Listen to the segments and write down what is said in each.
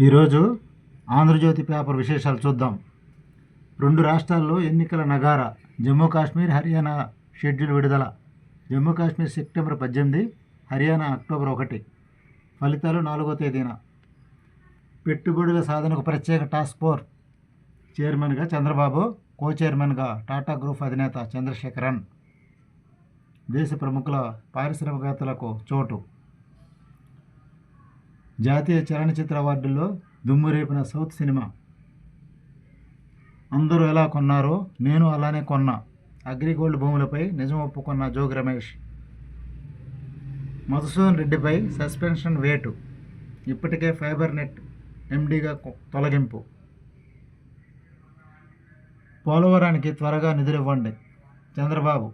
ఈరోజు ఆంధ్రజ్యోతి పేపర్ విశేషాలు చూద్దాం. రెండు రాష్ట్రాల్లో ఎన్నికల నగార జమ్మూ కాశ్మీర్ హర్యానా షెడ్యూల్ విడుదల. జమ్మూ కాశ్మీర్ సెప్టెంబర్ పద్దెనిమిది హర్యానా అక్టోబర్ ఒకటి. ఫలితాలు నాలుగో తేదీన. పెట్టుబడుల సాధనకు ప్రత్యేక టాస్క్ ఫోర్స్ చైర్మన్గా చంద్రబాబు కో చైర్మన్గా టాటా గ్రూప్ అధినేత చంద్రశేఖరన్. దేశ ప్రముఖుల పారిశ్రామికవేత్తలకు చోటు. జాతీయ చలనచిత్ర అవార్డుల్లో దుమ్ము రేపిన సౌత్ సినిమా. అందరూ ఎలా కొన్నారో నేను అలానే కొన్నా. అగ్రిగోల్డ్ భూములపై నిజం ఒప్పుకున్న జోగి రమేష్. మధుసూదన్ రెడ్డిపై సస్పెన్షన్ వేటు. ఇప్పటికే ఫైబర్ నెట్ ఎండీగా తొలగింపు. పోలవరానికి త్వరగా నిధులివ్వండి. చంద్రబాబు.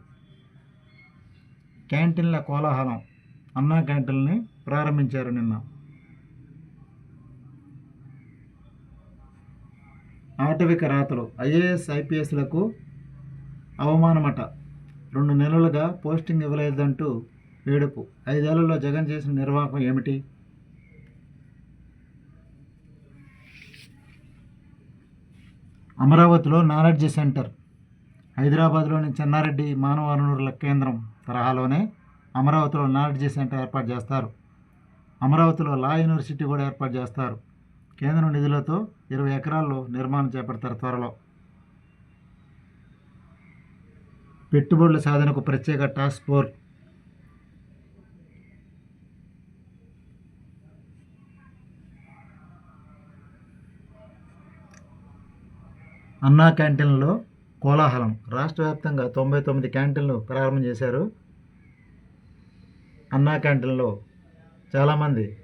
క్యాంటీన్ల కోలాహలం. అన్నా క్యాంటీన్ని ప్రారంభించారు నిన్న. ఆటవిక రాతలు ఐఏఎస్ ఐపీఎస్లకు అవమానమట. రెండు నెలలుగా పోస్టింగ్ ఇవ్వలేదంటూ వేడుపు. ఐదేళ్ళలో జగన్ చేసిన నిర్వాహకం ఏమిటి? అమరావతిలో నాలెడ్జ్ సెంటర్ హైదరాబాద్లోని చెన్నారెడ్డి మానవ వనరుల కేంద్రం తరహాలోనే అమరావతిలో నాలెడ్జీ సెంటర్ ఏర్పాటు చేస్తారు. అమరావతిలో లా యూనివర్సిటీ కూడా ఏర్పాటు చేస్తారు. కేంద్రం నిధులతో ఇరవై ఎకరాల్లో నిర్మాణం చేపడతారు త్వరలో. పెట్టుబడుల సాధనకు ప్రత్యేక టాస్క్ ఫోర్స్ అన్నా క్యాంటీన్లలో కోలాహలం. రాష్ట్ర వ్యాప్తంగా తొంభై తొమ్మిది క్యాంటీన్లు ప్రారంభం చేశారు. అన్నా క్యాంటీన్లో చాలామంది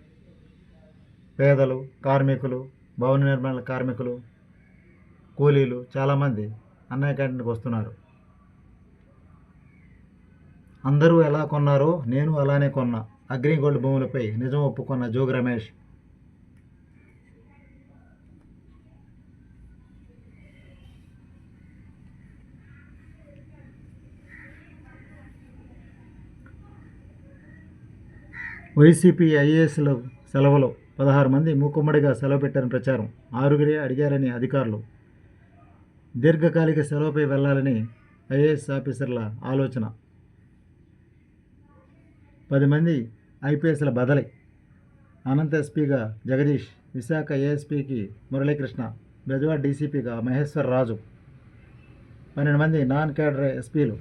పేదలు కార్మికులు భవన నిర్మాణ కార్మికులు కూలీలు చాలామంది అన్నయ్య క్యాంటీన్కి వస్తున్నారు. అందరూ ఎలా కొన్నారో నేను అలానే కొన్నా. అగ్రిగోల్డ్ భూములపై నిజం ఒప్పుకున్న జోగి రమేష్. వైసీపీ ఐఏఎస్ల సెలవులో పదహారు మంది మూకుమ్మడిగా సెలవు పెట్టారని ప్రచారం. ఆరుగురే అడిగారని అధికారులు. దీర్ఘకాలిక సెలవుపై వెళ్ళాలని ఐఏఎస్ ఆఫీసర్ల ఆలోచన. పది మంది ఐపీఎస్ల బదలై. అనంత ఎస్పీగా జగదీష్ విశాఖ ఏఎస్పీకి మురళీకృష్ణ బెజవాడ డీసీపీగా మహేశ్వర రాజు. పన్నెండు మంది నాన్ క్యాడర్ ఎస్పీలు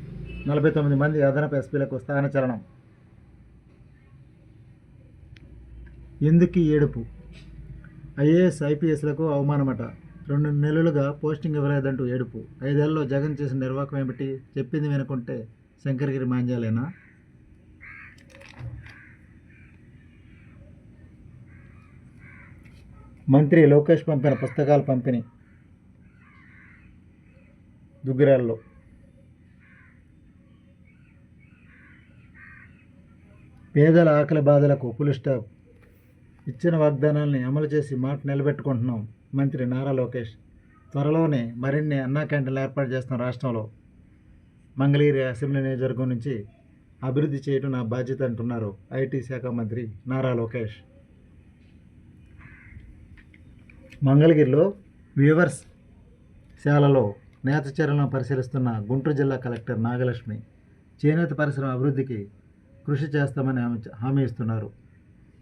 నలభై తొమ్మిది మంది అదనపు ఎస్పీలకు స్థానచలనం. ఎందుకు ఏడుపు? ఐఏఎస్ ఐపీఎస్లకు అవమానమట. రెండు నెలలుగా పోస్టింగ్ ఇవ్వలేదంటూ ఏడుపు. ఐదేళ్ళలో జగన్ చేసిన నిర్వాహకం ఏమిటి? చెప్పింది వినుకుంటే శంకరగిరి మాంజాలేనా మంత్రి లోకేష్ పంపిన పుస్తకాల పంపిణీ. దుగ్గిరాల్లో. పేదల ఆకలి బాధలకు పులి స్టాప్. ఇచ్చిన వాగ్దానాల్ని అమలు చేసి మాట నిలబెట్టుకుంటున్నాం. మంత్రి నారా లోకేష్ త్వరలోనే మరిన్ని అన్నా క్యాంటీన్లు ఏర్పాటు చేస్తున్న రాష్ట్రంలో. మంగళగిరి అసెంబ్లీ నియోజకవర్గం నుంచి అభివృద్ధి చేయడం నా బాధ్యత అంటున్నారు ఐటీ శాఖ మంత్రి నారా లోకేష్. మంగళగిరిలో వ్యూవర్స్ శాలలో నేత చర్యలను పరిశీలిస్తున్న గుంటూరు జిల్లా కలెక్టర్ నాగలక్ష్మి చేనేత పరిశ్రమ అభివృద్ధికి కృషి చేస్తామని హామీ ఇస్తున్నారు.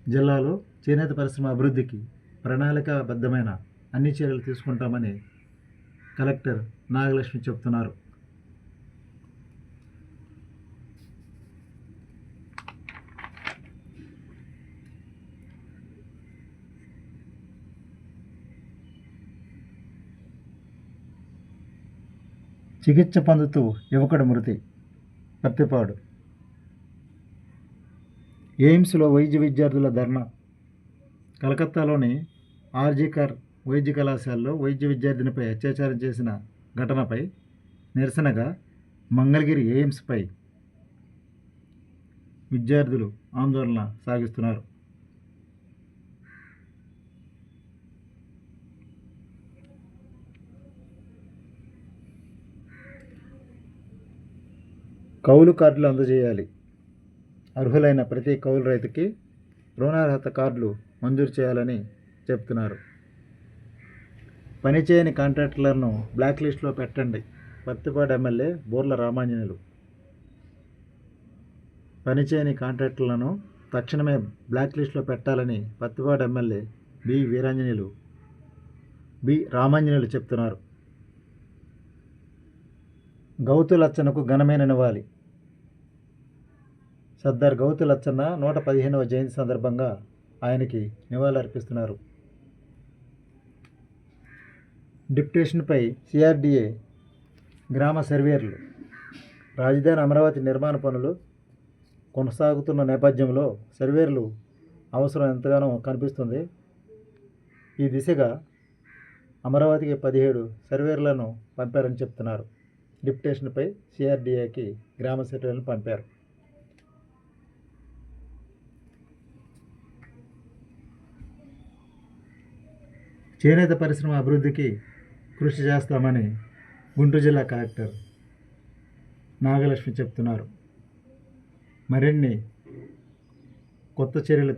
జిల్లాలో చేనేత పరిశ్రమ అభివృద్ధికి ప్రణాళికాబద్ధమైన అన్ని చర్యలు తీసుకుంటామని కలెక్టర్ నాగలక్ష్మి చెప్తున్నారు చికిత్స పొందుతూ యువకుడు మృతి పత్తిపాడు ఎయిమ్స్లో వైద్య విద్యార్థుల ధర్నా. కలకత్తాలోని ఆర్జికర్ వైద్య కళాశాలలో వైద్య విద్యార్థినిపై అత్యాచారం చేసిన ఘటనపై నిరసనగా మంగళగిరి ఎయిమ్స్పై విద్యార్థులు ఆందోళన సాగిస్తున్నారు. కౌలు కార్డులు అందజేయాలి. అర్హులైన ప్రతి కౌలు రైతుకి రుణార్హత కార్డులు మంజూరు చేయాలని చెప్తున్నారు. పనిచేయని కాంట్రాక్టర్లను బ్లాక్ లిస్ట్లో పెట్టండి. పత్తిపాడు ఎమ్మెల్యే బోర్ల రామాంజనులు పనిచేయని కాంట్రాక్టర్లను తక్షణమే బ్లాక్ లిస్ట్లో పెట్టాలని Pattipadu MLA B Veeranjaneyulu B Ramanjaneyulu చెప్తున్నారు. గౌతు లచ్చనకు ఘనమైన నివాలి సర్దార్ గౌతు లచ్చన్న నూట పదిహేనవ జయంతి సందర్భంగా ఆయనకి నివాళులర్పిస్తున్నారు. డిప్యుటేషన్పై సిఆర్డీఏ గ్రామ సర్వేర్లు రాజధాని అమరావతి నిర్మాణ పనులు కొనసాగుతున్న నేపథ్యంలో సర్వేర్లు అవసరం ఎంతగానో కనిపిస్తుంది. ఈ దిశగా అమరావతికి పదిహేడు సర్వేర్లను పంపారని చెప్తున్నారు. డిప్యుటేషన్పై సిఆర్డీఏకి గ్రామ సర్వేలను పంపారు. చేనేత పరిశ్రమ అభివృద్ధికి కృషి చేస్తామని గుంటూరు జిల్లా కలెక్టర్ నాగలక్ష్మి చెప్తున్నారు. మరిన్ని కొత్త చర్యలు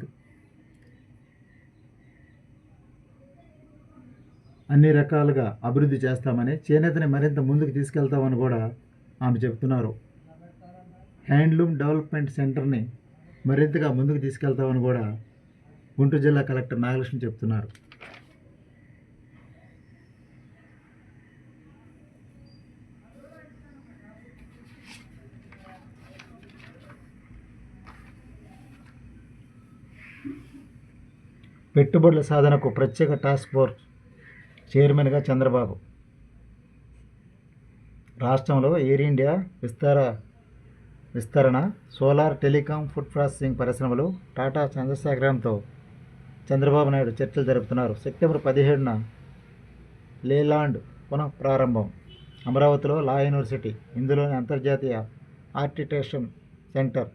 అన్ని రకాలుగా అభివృద్ధి చేస్తామని చేనేతని మరింత ముందుకు తీసుకెళ్తామని కూడా ఆమె చెప్తున్నారు. హ్యాండ్లూమ్ డెవలప్మెంట్ సెంటర్ని మరింతగా ముందుకు తీసుకెళ్తామని కూడా గుంటూరు జిల్లా కలెక్టర్ నాగలక్ష్మి చెప్తున్నారు. పెట్టుబడుల సాధనకు ప్రత్యేక టాస్క్ ఫోర్స్ చైర్మన్గా చంద్రబాబు. రాష్ట్రంలో ఎయిర్ ఇండియా విస్తార విస్తరణ సోలార్ టెలికాం ఫుడ్ ప్రాసెసింగ్ పరిశ్రమలు టాటా చంద్రశేఖరంతో చంద్రబాబు నాయుడు చర్చలు జరుపుతున్నారు. సెప్టెంబర్ పదిహేడున లేలాండ్ పునః ప్రారంభం అమరావతిలో లా యూనివర్సిటీ ఇందులోని అంతర్జాతీయ ఆర్టిటేషన్ సెంటర్